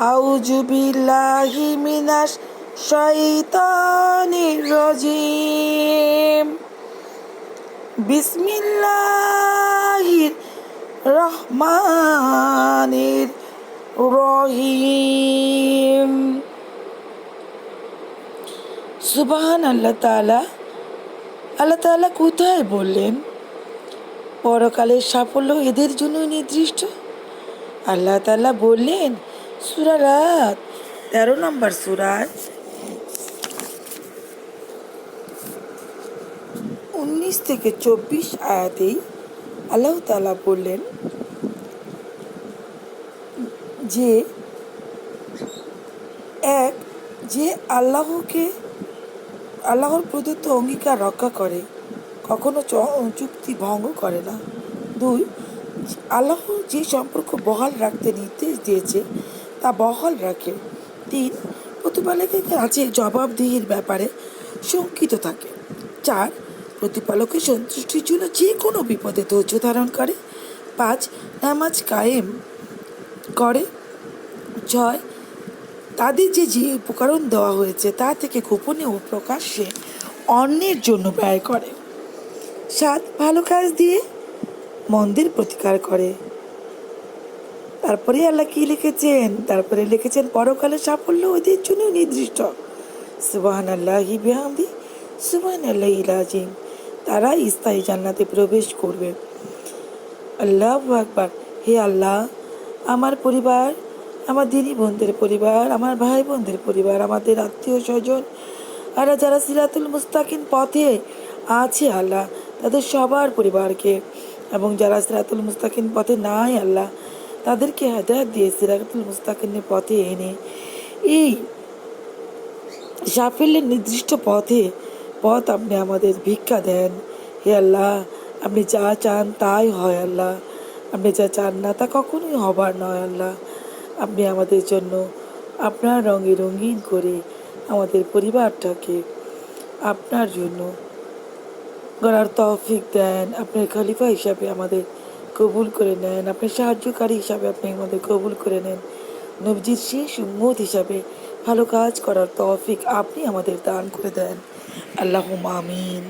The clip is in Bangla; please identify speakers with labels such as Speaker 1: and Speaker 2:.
Speaker 1: আউযু বিল্লাহি মিনাশ শাইতানির রাজিম। বিসমিল্লাহির রহমানির রহিম। সুবাহান আল্লাহ তাআলা। আল্লাহ তাআলা কোথায় বললেন? পরকালের সাফল্য এদের জন্য নির্দিষ্ট। আল্লাহ তালা বললেন তেরো নম্বর উনিশ থেকে চব্বিশ আয়াতেই বললেন, যে এক, যে আল্লাহকে, আল্লাহর প্রদত্ত অঙ্গীকার রক্ষা করে, কখনো চুক্তি ভঙ্গ করে না। দুই, আল্লাহ যে সম্পর্ক বহাল রাখতে নির্দেশ দিয়েছে তা বহাল রাখে। তিন, প্রতিপালকের কাছে জবাবদিহির ব্যাপারে শঙ্কিত থাকে। চার, প্রতিপালকের সন্তুষ্টির জন্য যে কোনো বিপদে ধৈর্য ধারণ করে। পাঁচ, নামাজ কায়েম করে। ছয়, তাদের যে যে উপকরণ দেওয়া হয়েছে তা থেকে গোপনে ও প্রকাশ্যে অন্যের জন্য ব্যয় করে। সাত, ভালো কাজ দিয়ে মন্দের প্রতিকার করে। তারপরে আল্লাহ কি লিখেছেন? তারপরে লিখেছেন পরকালে সাফল্য ওদের জন্য নির্দিষ্ট। সুবাহান আল্লাহ বিহামদি সুবাহান আল্লাহ ইলাজিম তারা স্থায়ী জান্নাতে প্রবেশ করবে। আল্লাহ আকবার। হে আল্লাহ, আমার পরিবার, আমার দিদি বোনদের পরিবার, আমার ভাই বোনদের পরিবার, আমাদের আত্মীয় স্বজন, আর যারা সিরাতুল মুস্তাকিন পথে আছে আল্লাহ, তাদের সবার পরিবারকে, এবং যারা সিরাতুল মুস্তাকিন পথে নাই আল্লাহ তাদেরকে হেদায়ত দিয়ে সিরাতুল মুস্তাকিনের পথে এনে, এই সাফল্যের নির্দিষ্ট পথে পথ আপনি আমাদের ভিক্ষা দেন। হে আল্লাহ, আপনি যা চান তাই হয় আল্লাহ। আপনি যা চান না তা কখনোই হবার নয় আল্লাহ। আপনি আমাদের জন্য আপনার রঙে রঙিন করে আমাদের পরিবারটাকে আপনার জন্য গড়ার তৌফিক দেন। আপনার খলিফা হিসাবে আমাদের কবুল করে নেন। আপনার সাহায্যকারী হিসাবে আপনি আমাদের কবুল করে নেন। নবজিৎ শেষ উম্মত হিসাবে ভালো কাজ করার তৌফিক আপনি আমাদের দান করে দেন। আল্লাহ আমিন।